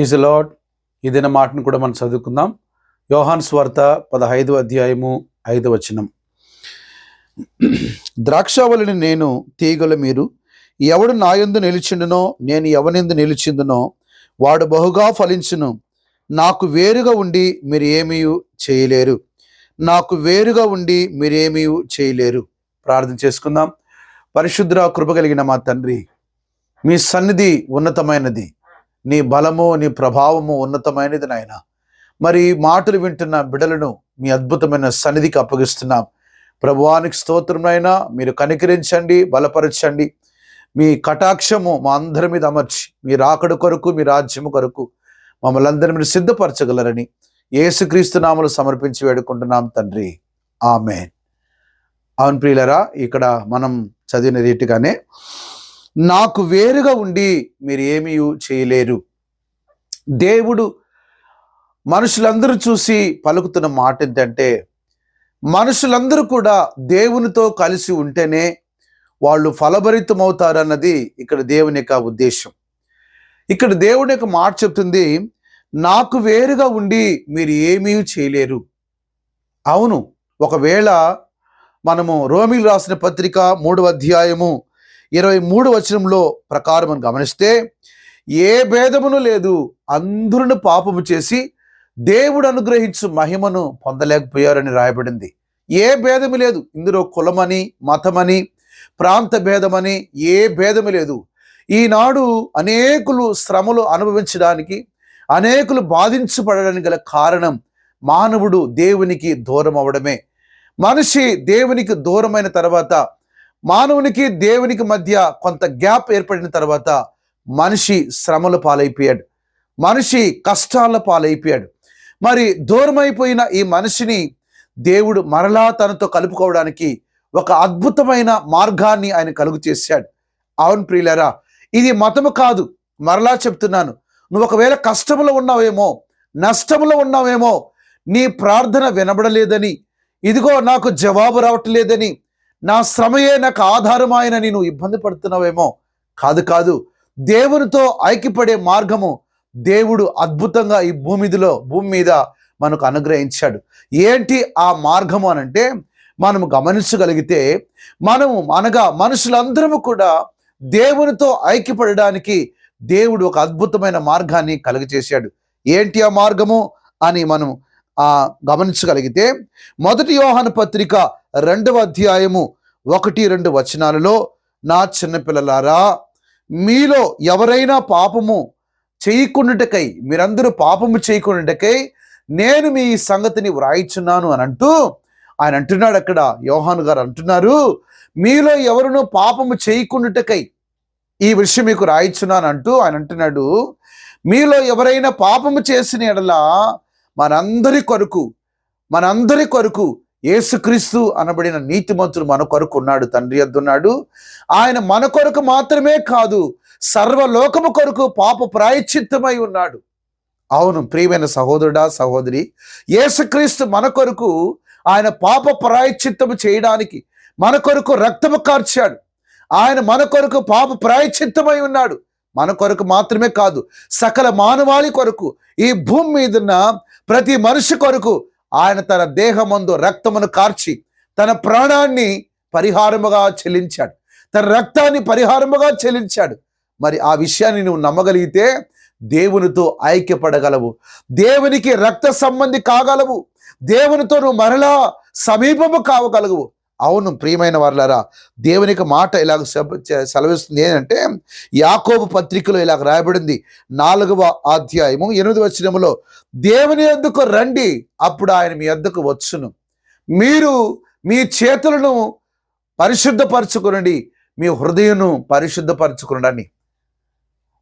Is lord ఇదిన మాటను కూడా మనం చదువుకుందాం. యోహాన్ స్వార్త పదహైదు అధ్యాయము ఐదు వచనం. ద్రాక్షావళిని నేను తీగల మీరు ఎవడు నాయందు నిలిచిండునో నేను ఎవనిందు నిలిచిందునో వాడు బహుగా ఫలించును. నాకు వేరుగా ఉండి మీరు ఏమీ చేయలేరు. నాకు వేరుగా ఉండి మీరేమీ చేయలేరు. ప్రార్థన చేసుకుందాం. పరిశుద్ర కృప కలిగిన మా తండ్రి మీ సన్నిధి ఉన్నతమైనది. నీ బలము నీ ప్రభావము ఉన్నతమైనది నాయన. మరి మాటలు వింటున్న బిడలను మీ అద్భుతమైన సన్నిధికి అప్పగిస్తున్నాం. ప్రభువానికి స్తోత్రమైనా మీరు కనికరించండి బలపరచండి. మీ కటాక్షము మా అందరి మీద అమర్చి మీ రాకడ కొరకు మీ రాజ్యము కొరకు మమ్మల్ని అందరి మీరు సిద్ధపరచగలరని యేసుక్రీస్తు నామలు సమర్పించి వేడుకుంటున్నాం తండ్రి. ఆమె అవును ప్రియులరా ఇక్కడ మనం చదివిన రీతిగానే నాకు వేరుగా ఉండి మీరు ఏమీ చేయలేరు. దేవుడు మనుషులందరూ చూసి పలుకుతున్న మాట ఏంటంటే మనుషులందరూ కూడా దేవునితో కలిసి ఉంటేనే వాళ్ళు ఫలభరితమవుతారన్నది ఇక్కడ దేవుని యొక్క ఉద్దేశం. ఇక్కడ దేవుని యొక్క మాట చెప్తుంది నాకు వేరుగా ఉండి మీరు ఏమీ చేయలేరు. అవును ఒకవేళ మనము రోమిలు రాసిన పత్రిక మూడవ అధ్యాయము ఇరవై మూడు వచనంలో ప్రకారం మనం గమనిస్తే ఏ భేదమును లేదు అందరును పాపము చేసి దేవుడు అనుగ్రహించు మహిమను పొందలేకపోయారని రాయబడింది. ఏ భేదము లేదు. ఇందులో కులమని మతమని ప్రాంత భేదమని ఏ భేదము లేదు. ఈనాడు అనేకులు శ్రమలు అనుభవించడానికి అనేకులు బాధించబడడానికి గల కారణం మానవుడు దేవునికి దూరం అవడమే మనిషి దేవునికి దూరమైన తర్వాత మానవునికి దేవునికి మధ్య కొంత గ్యాప్ ఏర్పడిన తర్వాత మనిషి శ్రమల పాలైపోయాడు. మనిషి కష్టాల పాలైపోయాడు. మరి దూరమైపోయిన ఈ మనిషిని దేవుడు మరలా తనతో కలుపుకోవడానికి ఒక అద్భుతమైన మార్గాన్ని ఆయన కలుగు చేశాడు. అవును ప్రియులరా ఇది మతము కాదు. మరలా చెప్తున్నాను నువ్వు ఒకవేళ కష్టంలో ఉన్నావేమో నష్టంలో ఉన్నావేమో నీ ప్రార్థన వినబడలేదని ఇదిగో నాకు జవాబు రావట్లేదని నా శ్రమయే నాకు ఆధారమాయన నేను ఇబ్బంది పడుతున్నావేమో. కాదు కాదు. దేవునితో ఐక్యపడే మార్గము దేవుడు అద్భుతంగా ఈ భూమిదిలో భూమి మీద మనకు అనుగ్రహించాడు. ఏంటి ఆ మార్గము అనంటే మనము గమనించగలిగితే మనము అనగా మనుషులందరము కూడా దేవునితో ఐక్యపడడానికి దేవుడు ఒక అద్భుతమైన మార్గాన్ని కలుగజేశాడు. ఏంటి ఆ మార్గము అని మనం గమనించగలిగితే మొదటి యోహాను పత్రిక రెండవ అధ్యాయము ఒకటి రెండు వచనాలలో నా చిన్నపిల్లలారా మీలో ఎవరైనా పాపము చేయకుండాటకై మీరందరూ పాపము చేయకుండాటకై నేను మీ సంగతిని వ్రాయిచున్నాను అని అంటూ ఆయన అంటున్నాడు అక్కడ యోహాను గారు అంటున్నారు మీలో ఎవరునూ పాపము చేయకుండాటకై ఈ విషయం మీకు రాయిచున్నాను అంటూ ఆయన అంటున్నాడు మీలో ఎవరైనా పాపము చేసిన ఎడల మనందరి కొరకు మనందరి కొరకు యేసుక్రీస్తు అనబడిన నీతిమంతుడు మన కొరకు ఉన్నాడు తండ్రి అద్దున్నాడు ఆయన మన కొరకు మాత్రమే కాదు సర్వలోకము కొరకు పాప ప్రాయచిత్తమై ఉన్నాడు. అవును ప్రియమైన సహోదరుడా సహోదరి యేసుక్రీస్తు మన కొరకు ఆయన పాప ప్రాయశ్చిత్తము చేయడానికి మన కొరకు రక్తము కార్చాడు. ఆయన మన కొరకు పాప ప్రాయశ్చిత్తమై ఉన్నాడు. మన కొరకు మాత్రమే కాదు సకల మానవాళి కొరకు ఈ భూమి మీదున్న ప్రతి మనిషి కొరకు ఆయన తన దేహమందు రక్తమును కార్చి తన ప్రాణాన్ని పరిహారముగా చెల్లించాడు. తన రక్తాన్ని పరిహారముగా చెల్లించాడు. మరి ఆ విషయాన్ని నువ్వు నమ్మగలిగితే దేవునితో ఐక్యపడగలవు. దేవునికి రక్త సంబంధి కాగలవు. దేవునితో నువ్వు మరలా సమీపము కావగలవు. అవును ప్రియమైన వారులారా దేవునికి మాట ఇలాగ సెలవిస్తుంది ఏంటంటే యాకోబు పత్రికలో ఇలాగ రాయబడింది నాలుగవ అధ్యాయము ఎనిమిది వచ్చినములో దేవుని ఎద్దుకు రండి అప్పుడు ఆయన మీ ఎద్దుకు వచ్చును. మీరు మీ చేతులను పరిశుద్ధపరచుకునండి మీ హృదయను పరిశుద్ధపరచుకునడని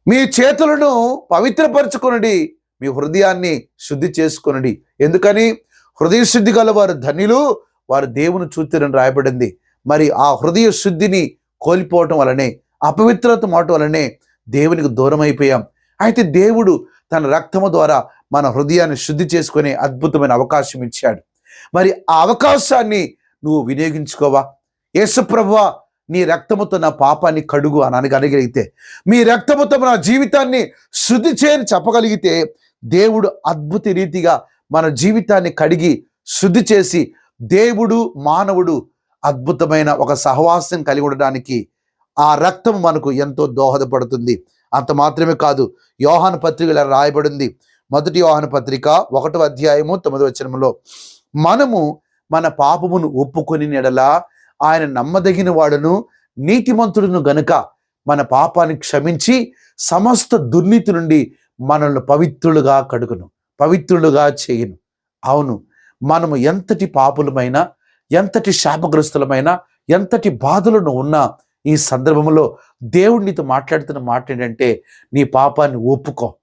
మీ చేతులను పవిత్రపరచుకునండి మీ హృదయాన్ని శుద్ధి చేసుకునండి. ఎందుకని? హృదయ శుద్ధి గల వారు వారు దేవుని చూతిరని రాయబడింది. మరి ఆ హృదయ శుద్ధిని కోల్పోవటం వలనే అపవిత్రత మాట వలనే దేవునికి దూరం అయిపోయాం అయితే దేవుడు తన రక్తము ద్వారా మన హృదయాన్ని శుద్ధి చేసుకునే అద్భుతమైన అవకాశం ఇచ్చాడు. మరి ఆ అవకాశాన్ని నువ్వు వినియోగించుకోవా? యేసుప్రభువా నీ రక్తముతో నా పాపాన్ని కడుగు అని అనగలిగితే మీ రక్తముతో నా జీవితాన్ని శుద్ధి చేయని చెప్పగలిగితే దేవుడు అద్భుత రీతిగా మన జీవితాన్ని కడిగి శుద్ధి చేసి దేవుడు మానవుడు అద్భుతమైన ఒక సహవాసం కలిగి ఉండడానికి ఆ రక్తం మనకు ఎంతో దోహదపడుతుంది. అంత మాత్రమే కాదు యోహాన పత్రిక ఇలా రాయబడింది. మొదటి యోహాన పత్రిక ఒకటో అధ్యాయము తొమ్మిదో వచనంలో మనము మన పాపమును ఒప్పుకొని నెడలా ఆయన నమ్మదగిన వాడును నీతిమంతుడును గనుక మన పాపాన్ని క్షమించి సమస్త దుర్నీతి నుండి మనల్ని పవిత్రులుగా కడుగును పవిత్రులుగా చేయను. అవును మనము ఎంతటి పాపులమైనా ఎంతటి శాపగ్రస్తులమైనా ఎంతటి బాధలను ఉన్నా ఈ సందర్భంలో దేవుడు నీతో మాట్లాడుతున్న మాట ఏంటంటే నీ పాపాన్ని ఒప్పుకో.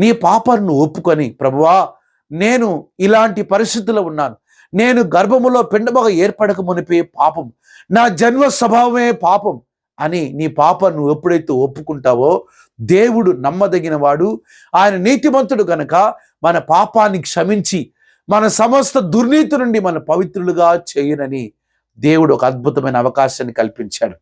నీ పాపాన్ని ఒప్పుకొని ప్రభువా నేను ఇలాంటి పరిస్థితుల్లో ఉన్నాను. నేను గర్భములో పిండమగ ఏర్పడక మునిపే పాపం. నా జన్మ స్వభావమే పాపం అని నీ పాపాన్ని ఎప్పుడైతే ఒప్పుకుంటావో దేవుడు నమ్మదగిన వాడు ఆయన నీతిమంతుడు గనక మన పాపాన్ని క్షమించి మన సమస్త దుర్నీతి నుండి మన పవిత్రులుగా చేయనని దేవుడు ఒక అద్భుతమైన అవకాశాన్ని కల్పించాడు.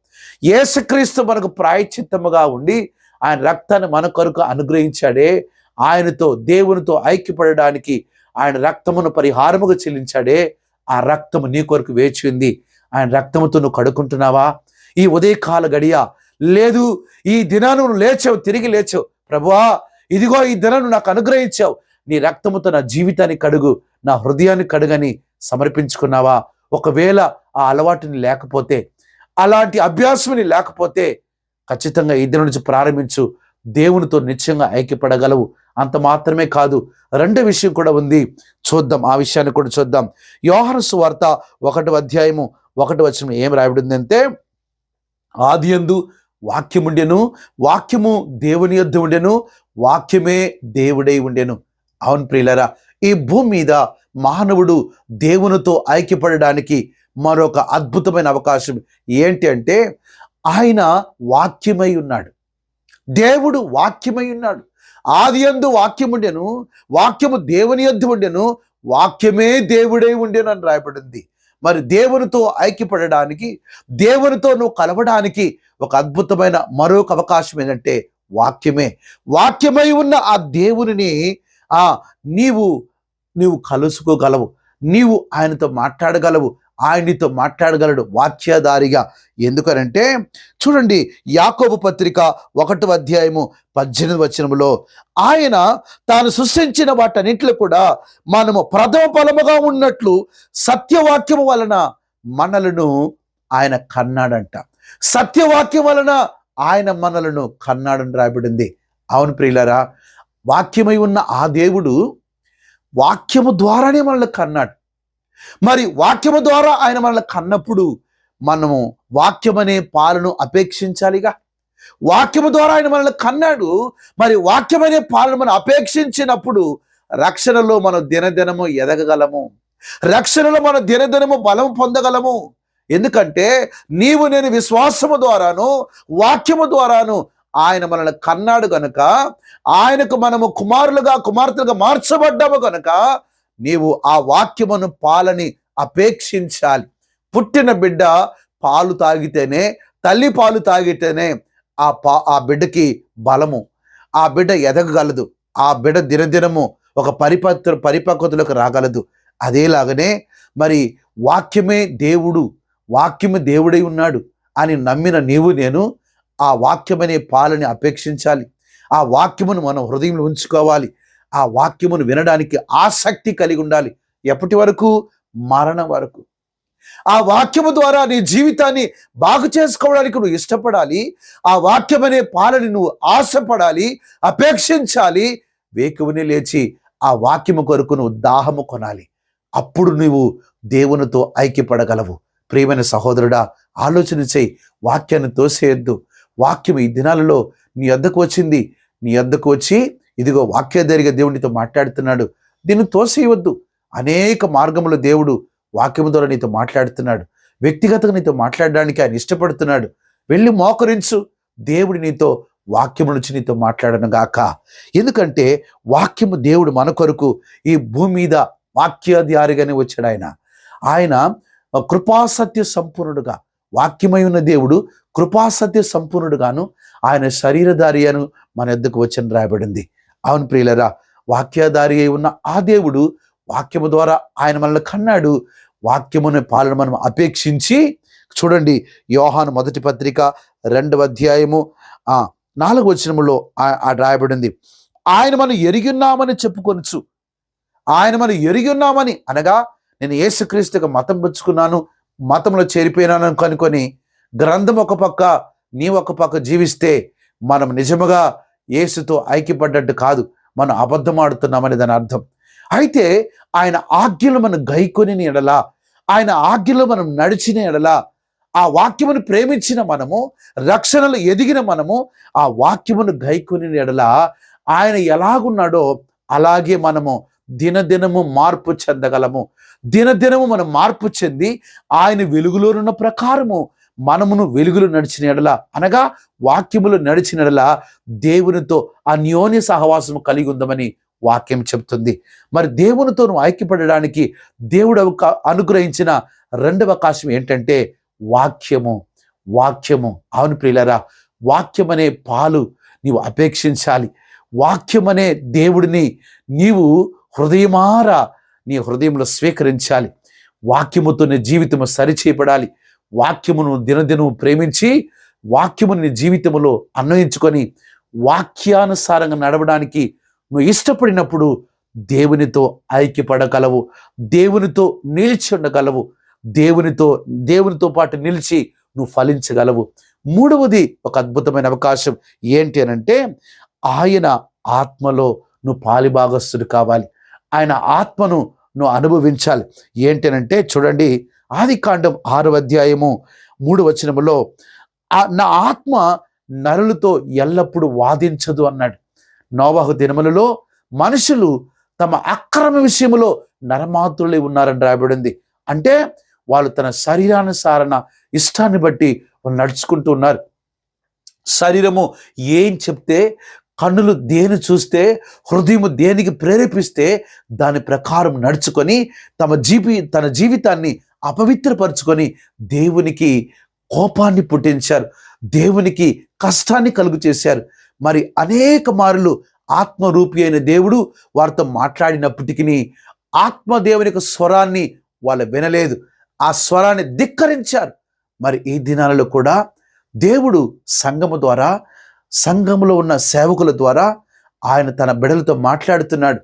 యేసుక్రీస్తు మనకు ప్రాయచిత్తముగా ఉండి ఆయన రక్తాన్ని మన కొరకు అనుగ్రహించాడే. ఆయనతో దేవునితో ఐక్యపడడానికి ఆయన రక్తమును పరిహారముగా చెల్లించాడే. ఆ రక్తము నీ కొరకు వేచి ఉంది. ఆయన రక్తముతో నువ్వు కడుకుంటున్నావా ఈ ఉదయకాల గడియ లేదు ఈ దినాను నువ్వు లేచావు తిరిగి లేచావు. ప్రభువా ఇదిగో ఈ దినాను నాకు అనుగ్రహించావు. నీ రక్తముతో నా జీవితాన్ని కడుగు. నా హృదయాన్ని కడుగని సమర్పించుకున్నావా? ఒకవేళ ఆ అలవాటుని లేకపోతే అలాంటి అభ్యాసముని లేకపోతే ఖచ్చితంగా ఈ దినం నుంచి ప్రారంభించు. దేవునితో నిత్యంగా ఐక్యపడగలవు. అంత మాత్రమే కాదు రెండో విషయం కూడా ఉంది. చూద్దాం ఆ విషయాన్ని కూడా చూద్దాం. యోహన సువార్త ఒకటి అధ్యాయము ఒకటి వచ్చిన ఏం రాయబడిందంటే ఆది యందు వాక్యముండెను వాక్యము దేవుని యొద్ద ఉండెను వాక్యమే దేవుడై ఉండెను. అవును ప్రియులరా ఈ భూమి మీద మానవుడు దేవునితో ఐక్యపడడానికి మరొక అద్భుతమైన అవకాశం ఏంటి అంటే ఆయన వాక్యమై ఉన్నాడు. దేవుడు వాక్యమై ఉన్నాడు. ఆది యందు వాక్యముండెను వాక్యము దేవుని యొద్ద ఉండెను వాక్యమే దేవుడై ఉండేను అని రాయబడింది. మరి దేవునితో ఐక్యపడడానికి దేవునితో నువ్వు కలవడానికి ఒక అద్భుతమైన మరొక అవకాశం ఏంటంటే వాక్యమే. వాక్యమై ఉన్న ఆ దేవునిని ఆ నీవు నీవు కలుసుకోగలవు. నీవు ఆయనతో మాట్లాడగలవు. ఆయనతో మాట్లాడగలడు వాక్యధారిగా ఎందుకనంటే చూడండి యాకోబు పత్రిక ఒకటో అధ్యాయము పద్దెనిమిది వచనములో ఆయన తాను సృష్టించిన వాటన్నింటిలో కూడా మనము ప్రథమ ఫలముగా ఉన్నట్లు సత్యవాక్యము వలన మనలను ఆయన కన్నాడంట. సత్యవాక్యం వలన ఆయన మనలను కన్నాడని రాబడింది అవును ప్రియులరా వాక్యమై ఉన్న ఆ దేవుడు వాక్యము ద్వారానే మనల్ని కన్నాడు. మరి వాక్యము ద్వారా ఆయన మనల్ని కన్నప్పుడు మనము వాక్యమనే పాలను అపేక్షించాలిగా? వాక్యము ద్వారా ఆయన మనల్ని కన్నాడు మరి వాక్యమనే పాలను మనం అపేక్షించినప్పుడు రక్షణలో మనం దినదినము ఎదగగలము? రక్షణలో మనం దినదినము బలం పొందగలము? ఎందుకంటే నీవు నేను విశ్వాసము ద్వారాను వాక్యము ద్వారాను ఆయన మనల్ని కన్నాడు గనుక ఆయనకు మనము కుమారులుగా కుమార్తెలుగా మార్చబడ్డాము గనుక నీవు ఆ వాక్యమును పాలని అపేక్షించాలి. పుట్టిన బిడ్డ పాలు తాగితేనే తల్లి పాలు తాగితేనే ఆ పా ఆ బిడ్డకి బలము. ఆ బిడ్డ ఎదగగలదు. ఆ బిడ్డ దినదినము ఒక పరిపక్వ పరిపక్వతలకు రాగలదు. అదేలాగనే మరి వాక్యమే దేవుడు వాక్యము దేవుడై ఉన్నాడు అని నమ్మిన నీవు నేను ఆ వాక్యమనే పాలని అపేక్షించాలి. ఆ వాక్యమును మనం హృదయంలో ఉంచుకోవాలి. ఆ వాక్యమును వినడానికి ఆసక్తి కలిగి ఉండాలి. ఎప్పటి వరకు? మరణం వరకు. ఆ వాక్యము ద్వారా నీ జీవితాన్ని బాగు చేసుకోవడానికి నువ్వు ఇష్టపడాలి. ఆ వాక్యమనే పాలని నువ్వు ఆశపడాలి అపేక్షించాలి. వేకువని లేచి ఆ వాక్యము కొరకు నువ్వు దాహము కొనాలి. అప్పుడు నువ్వు దేవునితో ఐక్యపడగలవు. ప్రియమైన సహోదరుడా ఆలోచన చేయి. వాక్యాన్ని తోసేయద్దు. వాక్యం ఈ దినాలలో నీ వద్దకు వచ్చింది. నీ వద్దకు వచ్చి ఇదిగో వాక్యధారిగా దేవునితో మాట్లాడుతున్నాడు. దీన్ని తోసేయవద్దు. అనేక మార్గములు దేవుడు వాక్యము ద్వారా నీతో మాట్లాడుతున్నాడు. వ్యక్తిగతంగా నీతో మాట్లాడడానికి ఆయన ఇష్టపడుతున్నాడు. వెళ్ళి మోకరించు. దేవుడి నీతో వాక్యము నుంచి నీతో మాట్లాడను గాక. ఎందుకంటే వాక్యము దేవుడు మన కొరకు ఈ భూమి మీద వాక్యాధారిగానే వచ్చాడు ఆయన. ఆయన కృపాసత్య సంపూర్ణుడుగా వాక్యమై ఉన్న దేవుడు కృపాసత్య సంపూర్ణుడుగాను ఆయన శరీరధారి అను మన ఎద్దకు వచ్చని రాయబడింది. అవును ప్రియులరా వాక్యధారి అయి ఉన్న ఆ దేవుడు వాక్యము ద్వారా ఆయన మనల్ని కన్నాడు. వాక్యముని పాలన మనం అపేక్షించి చూడండి యోహాను మొదటి పత్రిక రెండవ అధ్యాయము నాలుగు వచనములో ఆ రాయబడింది. ఆయన మనం ఎరిగిన్నామని చెప్పుకొనచ్చు ఆయన మనం ఎరిగిన్నామని అనగా నేను ఏసుక్రీస్తుగా మతం పుచ్చుకున్నాను మతంలో చేరిపోయినాను కనుకొని గ్రంథం ఒక పక్క నీ ఒక పక్క జీవిస్తే మనం నిజముగా యేసుతో ఐక్యపడ్డట్టు కాదు. మనం అబద్ధం ఆడుతున్నామని దాని అర్థం. అయితే ఆయన ఆజ్ఞలు మనం గైకొని ఎడలా ఆయన ఆజ్ఞలు మనం నడిచిన ఎడలా ఆ వాక్యమును ప్రేమించిన మనము రక్షణలు ఎదిగిన మనము ఆ వాక్యమును గైకొని ఎడలా ఆయన ఎలాగున్నాడో అలాగే మనము దినదినము మార్పు చెందగలము. దినదినము మనం మార్పు చెంది ఆయన వెలుగులోనున్న ప్రకారము మనమును వెలుగులు నడిచిన ఎడల అనగా వాక్యములు నడిచిన ఎడల దేవునితో అన్యోన్య సహవాసము కలిగి ఉందమని వాక్యం చెప్తుంది. మరి దేవునితో నువ్వు ఐక్యపడడానికి దేవుడు అనుగ్రహించిన రెండవ అవకాశం ఏంటంటే వాక్యము. వాక్యము. అవును ప్రియులరా వాక్యమనే పాలు నీవు అపేక్షించాలి. వాక్యమనే దేవుడిని నీవు హృదయమారా నీ హృదయంలో స్వీకరించాలి. వాక్యముతో నీ జీవితము సరిచేయబడాలి. వాక్యమును దినదినము ప్రేమించి వాక్యమును నీ జీవితములో అన్వయించుకొని వాక్యానుసారంగా నడవడానికి నువ్వు ఇష్టపడినప్పుడు దేవునితో ఐక్యపడగలవు. దేవునితో నిలిచి ఉండగలవు. దేవునితో దేవునితో పాటు నిలిచి నువ్వు ఫలించగలవు. మూడవది ఒక అద్భుతమైన అవకాశం ఏంటి అని అంటే ఆయన ఆత్మలో నువ్వు పాలిభాగస్తుడు కావాలి. ఆయన ఆత్మను నువ్వు అనుభవించాలి. ఏంటి అని అంటే చూడండి ఆది కాండం ఆరు అధ్యాయము మూడు వచనములో "ఆ- నా ఆత్మ నరులతో ఎల్లప్పుడూ వాదించదు అన్నాడు. నోవాహు దినములలో మనుషులు తమ అక్రమ విషయములో నరమాతులై ఉన్నారని రాయబడింది. అంటే వాళ్ళు తన శరీరానుసారణ ఇష్టాన్ని బట్టి వాళ్ళు నడుచుకుంటూ ఉన్నారు. శరీరము ఏం చెప్తే కన్నులు దేని చూస్తే హృదయము దేనికి ప్రేరేపిస్తే దాని ప్రకారం నడుచుకొని తమ జీవి తన జీవితాన్ని అపవిత్రపరుచుకొని దేవునికి కోపాన్ని పుట్టించారు. దేవునికి కష్టాన్ని కలుగు చేశారు. మరి అనేక మారులు ఆత్మరూపి అయిన దేవుడు వారితో మాట్లాడినప్పటికీ ఆత్మదేవుని యొక్క స్వరాన్ని వాళ్ళు వినలేదు. ఆ స్వరాన్ని ధిక్కరించారు. మరి ఈ దినాలలో కూడా దేవుడు సంఘము ద్వారా సంఘములో ఉన్న సేవకుల ద్వారా ఆయన తన బిడలతో మాట్లాడుతున్నాడు.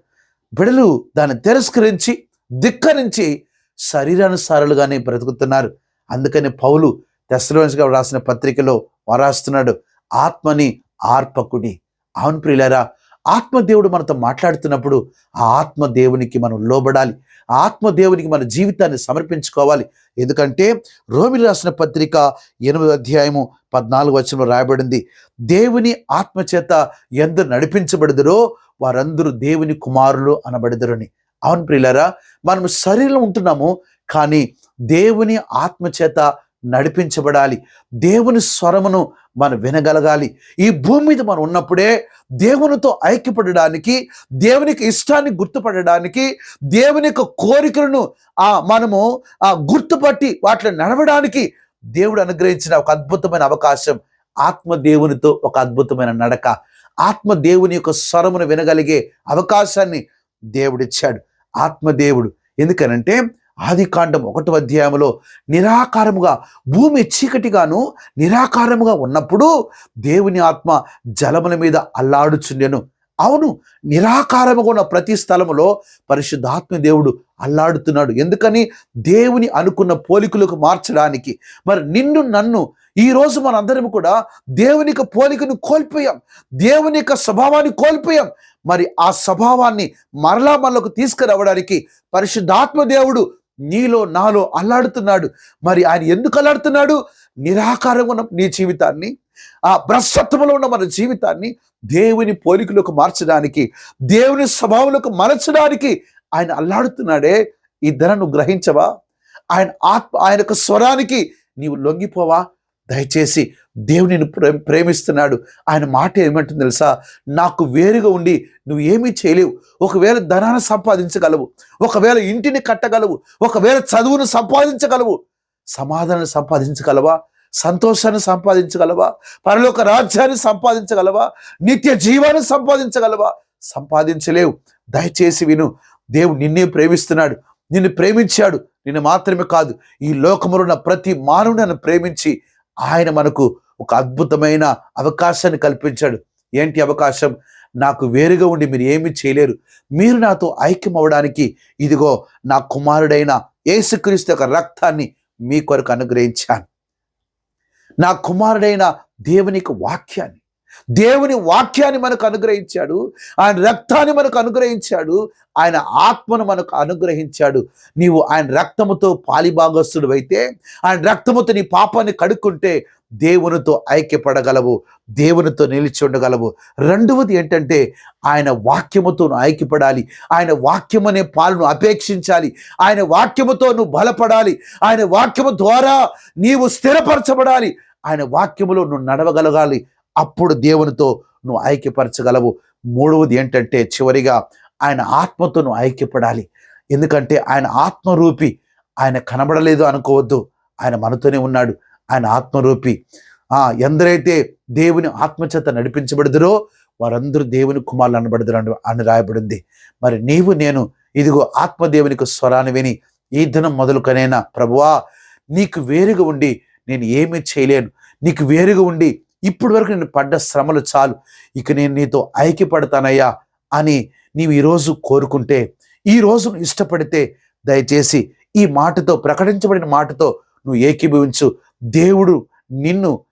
బిడలు దాన్ని తిరస్కరించి ధిక్కరించి శరీరానుసారులుగానే బ్రతుకుతున్నారు. అందుకని పౌలు తెస్సలోనిగా రాసిన పత్రికలో వరాస్తున్నాడు ఆత్మని ఆర్పకుడి. అవును ప్రియులారా ఆత్మదేవుడు మనతో మాట్లాడుతున్నప్పుడు ఆ ఆత్మదేవునికి మనం లోబడాలి. ఆత్మదేవునికి మన జీవితాన్ని సమర్పించుకోవాలి. ఎందుకంటే రోమిలు రాసిన పత్రిక ఎనిమిది అధ్యాయము పద్నాలుగు వచనంలో రాయబడింది దేవుని ఆత్మచేత ఎందరు నడిపించబడదురో వారందరూ దేవుని కుమారులు అనబడదురని. అవును ప్రియులరా మనం శరీరంలో ఉంటున్నాము కానీ దేవుని ఆత్మ చేత నడిపించబడాలి. దేవుని స్వరమును మనం వినగలగాలి. ఈ భూమి మీద మనం ఉన్నప్పుడే దేవునితో ఐక్యపడడానికి దేవునికి ఇష్టాన్ని గుర్తుపడడానికి దేవుని యొక్క కోరికలను ఆ మనము ఆ గుర్తుపట్టి వాటిని నడవడానికి దేవుడు అనుగ్రహించిన ఒక అద్భుతమైన అవకాశం. ఆత్మ దేవునితో ఒక అద్భుతమైన నడక. ఆత్మ దేవుని యొక్క స్వరమును వినగలిగే అవకాశాన్ని దేవుడిచ్చాడు. ఆత్మదేవుడు ఎందుకనంటే ఆది కాండం ఒకటి అధ్యాయంలో నిరాకారముగా భూమి చీకటిగాను నిరాకారముగా ఉన్నప్పుడు దేవుని ఆత్మ జలముల మీద అల్లాడుచుండెను. అవును నిరాకారముగా ఉన్న ప్రతి స్థలములో పరిశుద్ధాత్మ దేవుడు అల్లాడుతున్నాడు. ఎందుకని? దేవుని అనుకున్న పోలికలకు మార్చడానికి. మరి నిన్ను నన్ను ఈ రోజు మనందరం కూడా దేవుని యొక్క పోలికను కోల్పోయాం. దేవుని యొక్క స్వభావాన్ని కోల్పోయాం. మరి ఆ స్వభావాన్ని మరలా మనకు తీసుకురావడానికి పరిశుద్ధాత్మ దేవుడు నీలో నాలో అల్లాడుతున్నాడు. మరి ఆయన ఎందుకు అల్లాడుతున్నాడు? నిరాకారంగా ఉన్న నీ జీవితాన్ని ఆ భ్రష్టత్వంలో ఉన్న మన జీవితాన్ని దేవుని పోలికలకు మార్చడానికి దేవుని స్వభావంలోకి మలచడానికి ఆయన అల్లాడుతున్నాడే. ఈ ధర నువ్వు గ్రహించవా? ఆయన ఆత్మ ఆయన యొక్క స్వరానికి నీవు లొంగిపోవా? దయచేసి దేవుని ప్రే ప్రేమిస్తున్నాడు. ఆయన మాట ఏమంటుంది తెలుసా? నాకు వేరుగా ఉండి నువ్వు ఏమీ చేయలేవు. ఒకవేళ ధనాన్ని సంపాదించగలవు ఒకవేళ ఇంటిని కట్టగలవు ఒకవేళ చదువును సంపాదించగలవు సమాధానం సంపాదించగలవా? సంతోషాన్ని సంపాదించగలవా? పరలోక రాజ్యాన్ని సంపాదించగలవా? నిత్య జీవాన్ని సంపాదించగలవా? సంపాదించలేవు. దయచేసి విను దేవుడు నిన్నే ప్రేమిస్తున్నాడు. నిన్ను ప్రేమించాడు. నిన్ను మాత్రమే కాదు ఈ లోకములో ఉన్న ప్రతి మానవుని ప్రేమించి ఆయన మనకు ఒక అద్భుతమైన అవకాశాన్ని కల్పించాడు. ఏంటి అవకాశం? నాకు వేరుగా ఉండి మీరు ఏమీ చేయలేరు. మీరు నాతో ఐక్యం అవ్వడానికి ఇదిగో నా కుమారుడైన యేసుక్రీస్తు యొక్క రక్తాన్ని మీ కొరకు అనుగ్రహించాను. నా కుమారుడైన దేవుని వాక్యాన్ని దేవుని వాక్యాన్ని మనకు అనుగ్రహించాడు. ఆయన రక్తాన్ని మనకు అనుగ్రహించాడు. ఆయన ఆత్మను మనకు అనుగ్రహించాడు. నీవు ఆయన రక్తముతో పాలిభాగస్తుడు అయితే ఆయన రక్తముతో నీ పాపాన్ని కడుక్కుంటే దేవునితో ఐక్యపడగలవు దేవునితో నిలిచి ఉండగలవు. రెండవది ఏంటంటే ఆయన వాక్యముతో నువ్వు ఐక్యపడాలి. ఆయన వాక్యం అనే పాలను అపేక్షించాలి. ఆయన వాక్యముతో నువ్వు బలపడాలి. ఆయన వాక్యము ద్వారా నీవు స్థిరపరచబడాలి. ఆయన వాక్యములో నువ్వు నడవగలగాలి. అప్పుడు దేవునితో నువ్వు ఐక్యపరచగలవు. మూడవది ఏంటంటే చివరిగా ఆయన ఆత్మతో నువ్వు ఐక్యపడాలి. ఎందుకంటే ఆయన ఆత్మరూపి ఆయన కనబడలేదు అనుకోవద్దు. ఆయన మనతోనే ఉన్నాడు. ఆయన ఆత్మరూపి. ఎందరైతే దేవుని ఆత్మచేత నడిపించబడదురో వారందరూ దేవుని కుమారులు అనబడదురు అని రాయబడింది. మరి నీవు నేను ఇదిగో ఆత్మదేవునికి స్వరాన్ని విని ఈ దినం మొదలుకనైనా? ప్రభువా నీకు వేరుగా ఉండి నేను ఏమీ చేయలేను. నీకు వేరుగా ఉండి ఇప్పుడు వరకు నేను పడ్డ శ్రమలు చాలు. ఇక నేను నీతో ఐక్యపడతానయ్యా అని నీవు ఈరోజు కోరుకుంటే ఈ రోజును ఇష్టపడితే దయచేసి ఈ మాటతో ప్రకటించబడిన మాటతో నువ్వు ఏకీభవించు. దేవుడు నిన్ను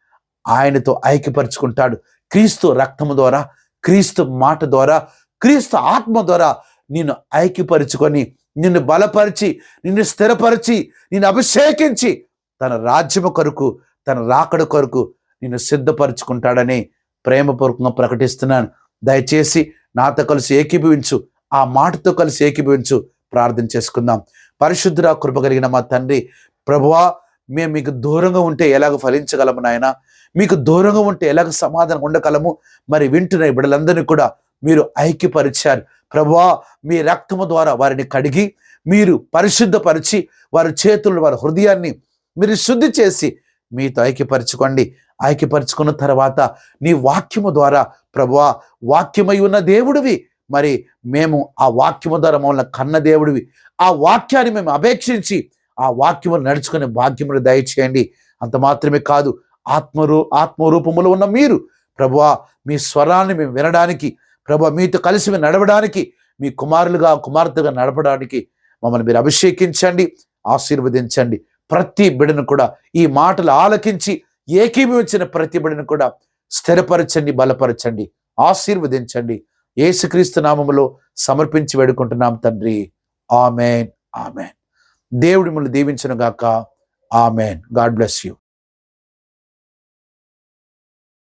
ఆయనతో ఐక్యపరుచుకుంటాడు. క్రీస్తు రక్తము ద్వారా క్రీస్తు మాట ద్వారా క్రీస్తు ఆత్మ ద్వారా నిన్ను ఐక్యపరుచుకొని నిన్ను బలపరిచి నిన్ను స్థిరపరిచి నిన్ను అభిషేకించి తన రాజ్యము కొరకు తన రాకడ కొరకు నిన్ను సిద్ధపరచుకుంటాడని ప్రేమపూర్వకంగా ప్రకటిస్తున్నాను. దయచేసి నాతో కలిసి ఏకీభవించు. ఆ మాటతో కలిసి ఏకీభవించు. ప్రార్థన చేసుకుందాం. పరిశుద్ధురా కృప కలిగిన మా తండ్రి ప్రభువా మేము మీకు దూరంగా ఉంటే ఎలాగ ఫలించగలము నాయన? మీకు దూరంగా ఉంటే ఎలాగ సమాధానం ఉండగలము? మరి వింటున్న బిడ్డలందరినీ కూడా మీరు ఐక్యపరిచారు. ప్రభువా మీ రక్తము ద్వారా వారిని కడిగి మీరు పరిశుద్ధపరిచి వారి చేతులు వారి హృదయాన్ని మీరు శుద్ధి చేసి మీతో ఐక్యపరచుకోండి. ఐక్యపరచుకున్న తర్వాత నీ వాక్యము ద్వారా ప్రభువా వాక్యమై ఉన్న దేవుడివి. మరి మేము ఆ వాక్యము ద్వారా మమ్మల్ని కన్న దేవుడివి. ఆ వాక్యాన్ని మేము అపేక్షించి ఆ వాక్యములు నడుచుకునే భాగ్యములు దయచేయండి. అంత మాత్రమే కాదు ఆత్మరూ ఆత్మరూపములో ఉన్న మీరు ప్రభువా మీ స్వరాన్ని మేము వినడానికి ప్రభు మీతో కలిసి మేము నడవడానికి మీ కుమారులుగా కుమార్తెగా నడపడానికి మమ్మల్ని మీరు అభిషేకించండి ఆశీర్వదించండి. ప్రతి బిడను కూడా ఈ మాటలు ఆలకించి ఏకీభవించిన ప్రతి కూడా స్థిరపరచండి బలపరచండి ఆశీర్వదించండి. ఏసుక్రీస్తు నామములో సమర్పించి వేడుకుంటున్నాం తండ్రి. Amen amen. దేవుడి మిమ్మల్ని దీవించను గాక ఆమెన్. God bless you.